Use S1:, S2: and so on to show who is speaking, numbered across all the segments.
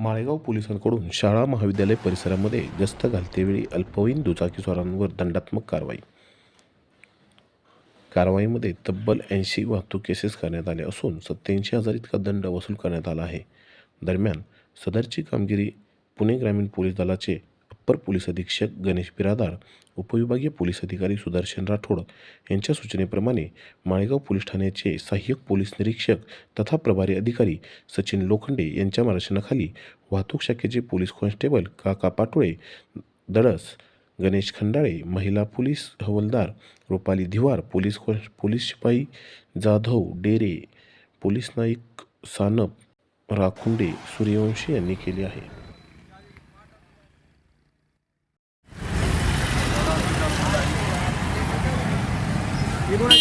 S1: माळेगाव पोलिसांकडून शाळा महाविद्यालय परिसरामध्ये गस्त घालतेवेळी अल्पवयीन दुचाकीस्वारांवर दंडात्मक कारवाई. कारवाईमध्ये तब्बल ऐंशी वाहतूक केसेस करण्यात आल्या असून सत्याऐंशी हजार इतका दंड वसूल करण्यात आला आहे. दरम्यान सदरची कामगिरी पुणे ग्रामीण पोलीस दलाचे अप्पर पोलीस अधीक्षक गणेश बिरादार उपविभागीय पोलीस अधिकारी सुदर्शन राठोड यांच्या सूचनेप्रमाणे माळेगाव पोलीस ठाण्याचे सहाय्यक पोलीस निरीक्षक तथा प्रभारी अधिकारी सचिन लोखंडे यांच्या मार्गदर्शनाखाली वाहतूक शाखेचे पोलीस कॉन्स्टेबल काका पाटोळे दडस गणेश खंडाळे महिला पोलीस हवलदार रुपाली धिवार पोलीस कॉन्स पोलीस शिपाई जाधव डेरे पोलीस नाईक सानप राखुंडे सूर्यवंशी यांनी केले आहे.
S2: कोणी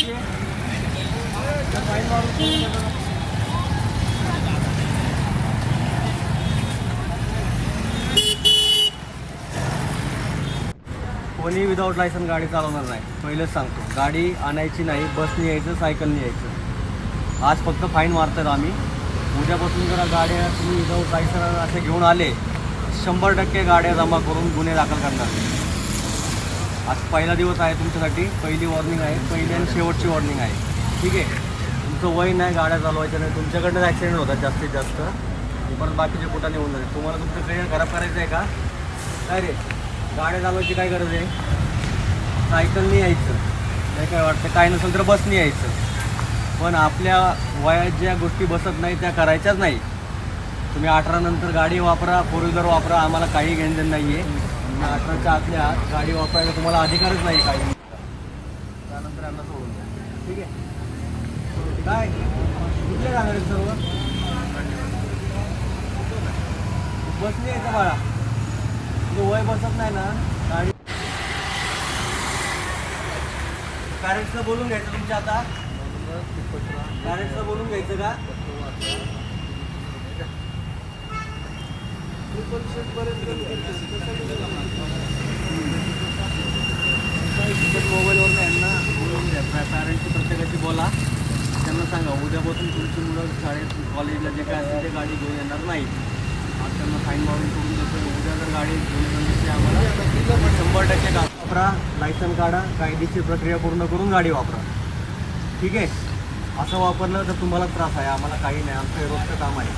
S2: विदाऊट लायसन गाडी चालवणार नाही. पहिलेच सांगतो. गाडी आणायची नाही बसने यायचं सायकलने यायचं. आज फक्त फाईन मारतात आम्ही. उद्यापासून जरा गाड्या तुम्ही विदाऊट लायसन असे घेऊन आले शंभर टक्के गाड्या जमा करून गुन्हे दाखल करणार. आज पहिला दिवस आहे तुमच्यासाठी. पहिली वॉर्निंग आहे. पहिली आणि शेवटची वॉर्निंग आहे. ठीक आहे? तुमचं वय नाही गाड्या चालवायच्या नाही. तुमच्याकडनं ॲक्सिडेंट होतात जास्तीत जास्त. परत बाकीचे कुठं होऊन जाते तुम्हाला तुमचं करिअर खराब करायचं आहे का? काय रे? गाड्या चालवायची काय गरज आहे? सायकलनी यायचं. नाही काय वाटतं? काय नसेल तर बसने यायचं. पण आपल्या वयात ज्या गोष्टी बसत नाही त्या करायच्याच नाही. तुम्ही अठरानंतर गाडी वापरा फोर व्हीलर वापरा आम्हाला काही घेणं नाही आहे अठराच्या आतल्या गाडी वापरायला तुम्हाला अधिकारच नाही काही. त्यानंतर यांना सोडून द्या. ठीक आहे? काय? कुठले जाणार आहेत सर्व? बसने यायचं बाळा? तुझं वय बसत नाही ना? गाडी पॅरेंट्सला बोलून घ्यायचं तुमच्या आता. पॅरेंट्सला बोलून घ्यायचं का? पर्यंत यांना बोलून घ्या पॅरेंट्सची प्रत्येकाची बोला. त्यांना सांगा उद्यापासून तुमची मुलं शाळेत कॉलेजला जे काय असेल ते गाडी घेऊन येणार नाही. आज त्यांना फाईन मारून करून देतो उद्या जर गाडी घेऊन येणार नसते आम्हाला शंभर टक्के गाडी वापरा लायसन काढा कायदेशीर प्रक्रिया पूर्ण करून गाडी वापरा. ठीक आहे? असं वापरलं तर तुम्हाला त्रास आहे. आम्हाला काही नाही. आमचं हे रोजचं काम आहे.